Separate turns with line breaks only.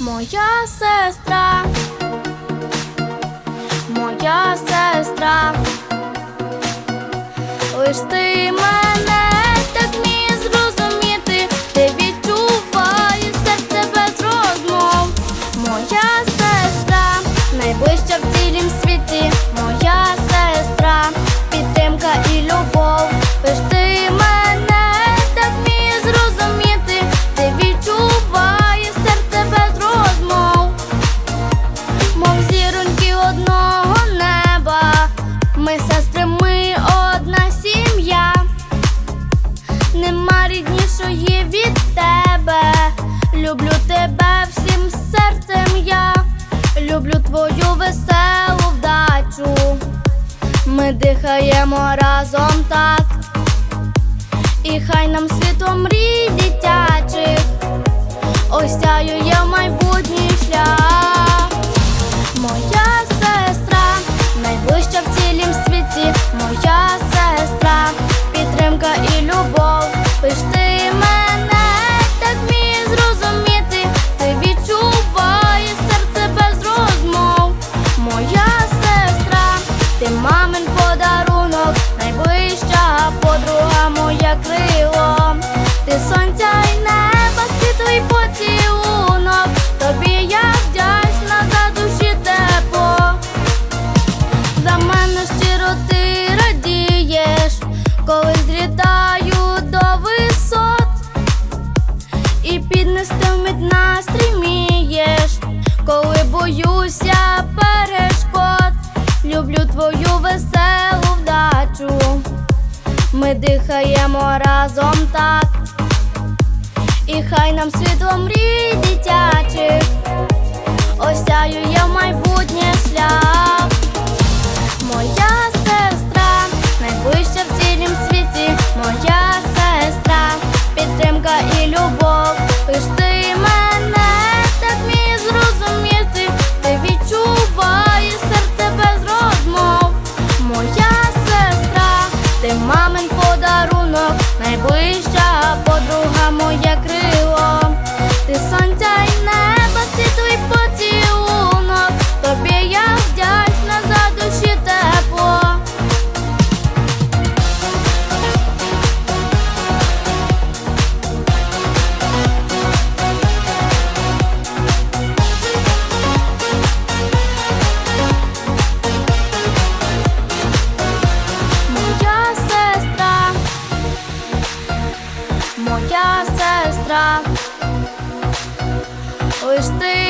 моя сестра, моя сестра, лиш ти мене. ми дихаємо разом так, і хай нам світом рі. ми дихаємо разом так, і хай нам світло мрій дитяче. найближча подруга моя крила. страх. Ось ти.